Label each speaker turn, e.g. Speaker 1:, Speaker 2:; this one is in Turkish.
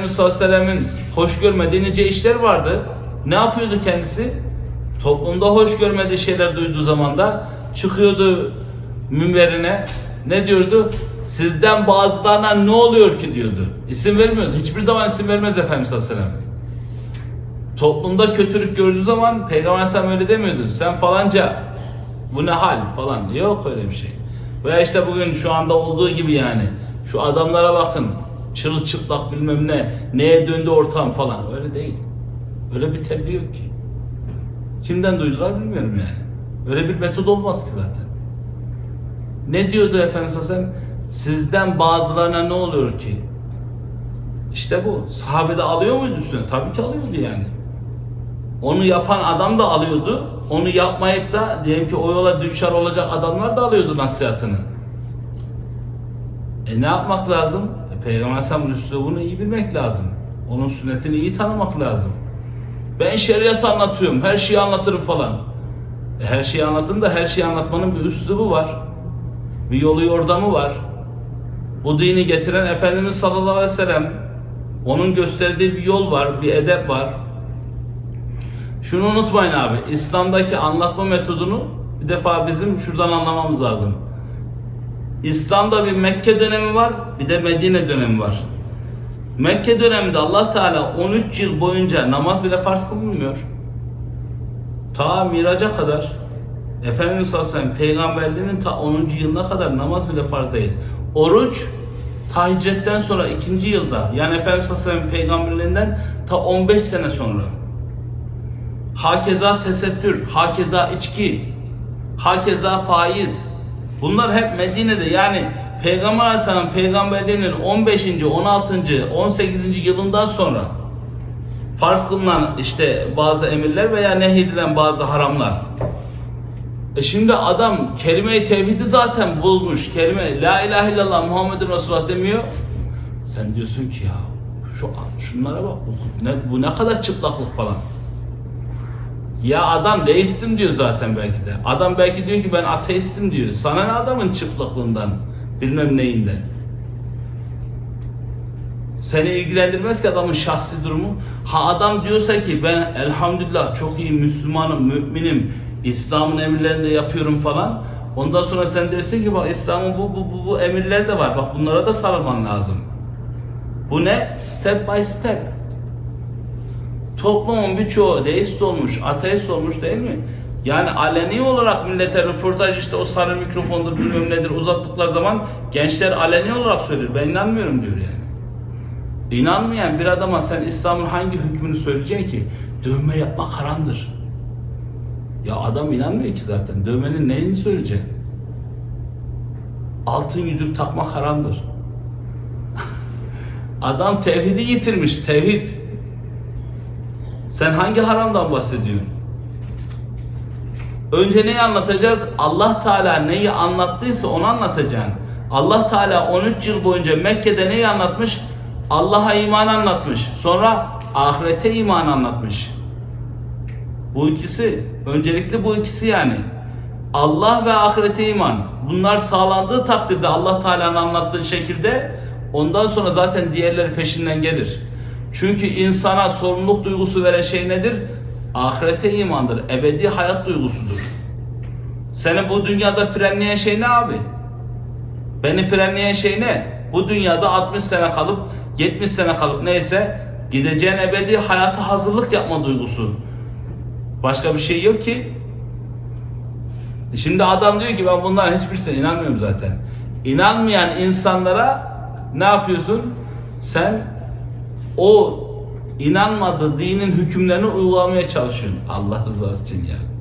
Speaker 1: Efendimiz sallallahu aleyhi ve sellemin hoş görmediği nice işler vardı. Ne yapıyordu kendisi? Toplumda hoş görmediği şeyler duyduğu zaman da çıkıyordu minberine. Ne diyordu? Sizden bazılarına ne oluyor ki diyordu. İsim vermiyordu. Hiçbir zaman isim vermez Efendimiz sallallahu aleyhi ve sellem. Toplumda kötülük gördüğü zaman Peygamber Aleyhisselam öyle demiyordu. Sen falanca bu ne hal falan. Yok öyle bir şey. Veya işte bugün şu anda olduğu gibi yani. Şu adamlara bakın. Çırılçıplak bilmem ne. Neye döndü ortam falan. Öyle değil. Öyle bir tebliğ yok ki. Kimden duydular bilmiyorum yani. Öyle bir metod olmaz ki zaten. Ne diyordu Efendimiz Aleyhisselam? Sizden bazılarına ne oluyor ki? İşte bu. Sahabede alıyor muydu üstüne? Tabii ki alıyordu yani. Onu yapan adam da alıyordu. Onu yapmayıp da diyelim ki o yola düşer olacak adamlar da alıyordu nasihatını. E ne yapmak lazım? Peygamber Aleyhisselam'ın üslubunu iyi bilmek lazım. Onun sünnetini iyi tanımak lazım. Ben şeriat anlatıyorum, her şeyi anlatırım falan. E, her şeyi anlatın da her şeyi anlatmanın bir üslubu var. Bir yolu yordamı var. Bu dini getiren Efendimiz sallallahu aleyhi ve sellem onun gösterdiği bir yol var, bir edep var. Şunu unutmayın abi, İslam'daki anlatma metodunu bir defa bizim şuradan anlamamız lazım. İslam'da bir Mekke dönemi var, bir de Medine dönemi var. Mekke döneminde Allah Teala 13 yıl boyunca namaz bile farz kılmıyor. Ta miraca kadar Efendimiz sallallahu aleyhi ve sellem peygamberliğinin ta 10. yılına kadar namaz bile farz değil. Oruç ta hicretten sonra ikinci yılda yani Efendimiz sallallahu aleyhi ve sellem peygamberliğinden ta 15 sene sonra. Hakeza tesettür, hakeza içki, hakeza faiz. Bunlar hep Medine'de yani Peygamber Aleyhisselam peygamberliğinin 15. 16. 18. yılından sonra farz kılınan işte bazı emirler veya nehyedilen bazı haramlar. E şimdi adam kelime-i tevhidi zaten bulmuş. Kelime la ilahe illallah Muhammedun Resulullah demiyor. Sen diyorsun ki ya şu şunlara bak bu ne, bu ne kadar çıplaklık falan. Ya adam deistim diyor zaten belki de. Adam belki diyor ki ben ateistim diyor. Sana ne adamın çıplaklığından, bilmem neyinden. Seni ilgilendirmez ki adamın şahsi durumu. Ha adam diyorsa ki ben elhamdülillah çok iyi Müslümanım, müminim, İslam'ın emirlerini de yapıyorum falan. Ondan sonra sen dersin ki bak İslam'ın bu, bu, bu, bu emirleri de var. Bak bunlara da sarılman lazım. Bu ne? Step by step. Toplumun birçoğu deist olmuş, ateist olmuş değil mi? Yani aleni olarak millete röportaj işte o sarı mikrofondur bilmem nedir uzattıkları zaman gençler aleni olarak söylüyor. Ben inanmıyorum diyor yani. İnanmayan bir adama sen İslam'ın hangi hükmünü söyleyeceksin ki? Dövme yapmak haramdır. Ya adam inanmıyor ki zaten. Dövmenin neyini söyleyecek? Altın yüzük takmak haramdır. adam tevhidi yitirmiş, tevhid. Sen hangi haramdan bahsediyorsun? Önce neyi anlatacağız? Allah Teala neyi anlattıysa onu anlatacaksın. Allah Teala 13 yıl boyunca Mekke'de neyi anlatmış? Allah'a iman anlatmış. Sonra ahirete iman anlatmış. Bu ikisi, öncelikli bu ikisi yani. Allah ve ahirete iman. Bunlar sağlandığı takdirde Allah Teala'nın anlattığı şekilde ondan sonra zaten diğerleri peşinden gelir. Çünkü insana sorumluluk duygusu veren şey nedir? Ahirete imandır. Ebedi hayat duygusudur. Seni bu dünyada frenleyen şey ne abi? Beni frenleyen şey ne? Bu dünyada 60 sene kalıp 70 sene kalıp neyse gideceğin ebedi hayata hazırlık yapma duygusu. Başka bir şey yok ki. Şimdi adam diyor ki ben bunların hiçbirisine inanmıyorum zaten. İnanmayan insanlara ne yapıyorsun? Sen o inanmadığı dinin hükümlerini uygulamaya çalışıyorsun. Allah rızası için yani.